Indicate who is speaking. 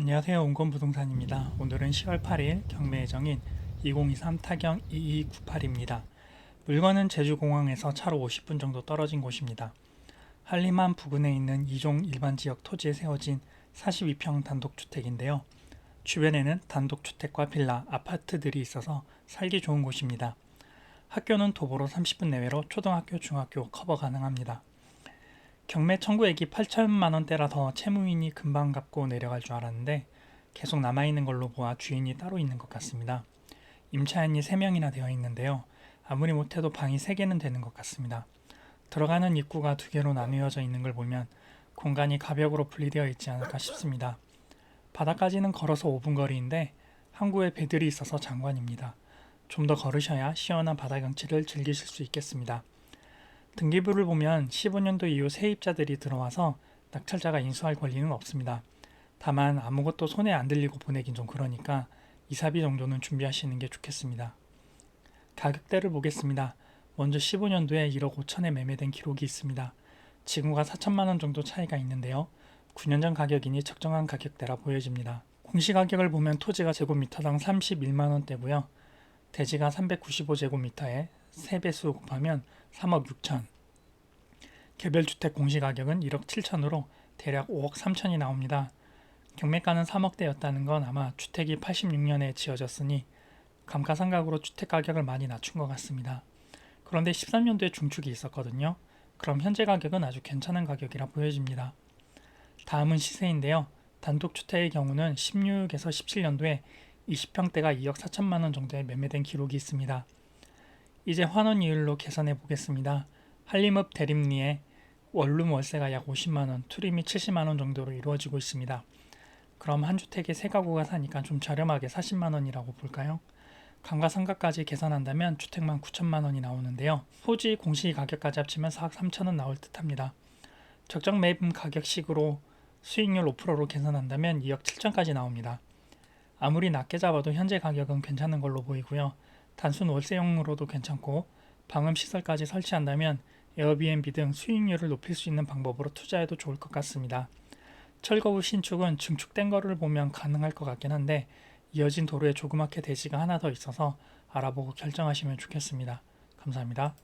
Speaker 1: 안녕하세요. 온건부동산입니다. 오늘은 10월 8일 경매 예정인 2023 타경 2298입니다. 물건은 제주공항에서 차로 50분 정도 떨어진 곳입니다. 한림암 부근에 있는 이종 일반 지역 토지에 세워진 42평 단독주택인데요. 주변에는 단독주택과 빌라, 아파트들이 있어서 살기 좋은 곳입니다. 학교는 도보로 30분 내외로 초등학교, 중학교 커버 가능합니다. 경매 청구액이 8천만 원대라서 채무인이 금방 갚고 내려갈 줄 알았는데 계속 남아있는 걸로 보아 주인이 따로 있는 것 같습니다. 임차인이 3명이나 되어 있는데요. 아무리 못해도 방이 3개는 되는 것 같습니다. 들어가는 입구가 두 개로 나누어져 있는 걸 보면 공간이 가벽으로 분리되어 있지 않을까 싶습니다. 바닥까지는 걸어서 5분 거리인데 항구에 배들이 있어서 장관입니다. 좀 더 걸으셔야 시원한 바다 경치를 즐기실 수 있겠습니다. 등기부를 보면 15년도 이후 세입자들이 들어와서 낙찰자가 인수할 권리는 없습니다. 다만 아무것도 손에 안 들리고 보내긴 좀 그러니까 이사비 정도는 준비하시는 게 좋겠습니다. 가격대를 보겠습니다. 먼저 15년도에 1억 5천에 매매된 기록이 있습니다. 지금과 4천만 원 정도 차이가 있는데요. 9년 전 가격이니 적정한 가격대라 보여집니다. 공시 가격을 보면 토지가 제곱미터당 31만 원대고요. 대지가 395제곱미터에 3배수 곱하면 3억 6천. 개별주택 공시가격은 1억 7천으로 대략 5억 3천이 나옵니다. 경매가는 3억대였다는 건 아마 주택이 86년에 지어졌으니 감가상각으로 주택 가격을 많이 낮춘 것 같습니다. 그런데 13년도에 중축이 있었거든요. 그럼 현재 가격은 아주 괜찮은 가격이라 보여집니다. 다음은 시세인데요. 단독주택의 경우는 16에서 17년도에 20평대가 2억 4천만 원 정도에 매매된 기록이 있습니다. 이제 환원 이율로 계산해 보겠습니다. 한림읍 대림리에 원룸 월세가 약 50만 원, 투림이 70만 원 정도로 이루어지고 있습니다. 그럼 한 주택에 세 가구가 사니까 좀 저렴하게 40만 원이라고 볼까요? 감가상각까지 계산한다면 주택만 9천만 원이 나오는데요. 토지 공시 가격까지 합치면 4억 3천 원 나올 듯합니다. 적정 매입 가격식으로 수익률 5%로 계산한다면 2억 7천까지 나옵니다. 아무리 낮게 잡아도 현재 가격은 괜찮은 걸로 보이고요. 단순 월세용으로도 괜찮고 방음 시설까지 설치한다면 에어비앤비 등 수익률을 높일 수 있는 방법으로 투자해도 좋을 것 같습니다. 철거 후 신축은 증축된 거를 보면 가능할 것 같긴 한데 이어진 도로에 조그맣게 대지가 하나 더 있어서 알아보고 결정하시면 좋겠습니다. 감사합니다.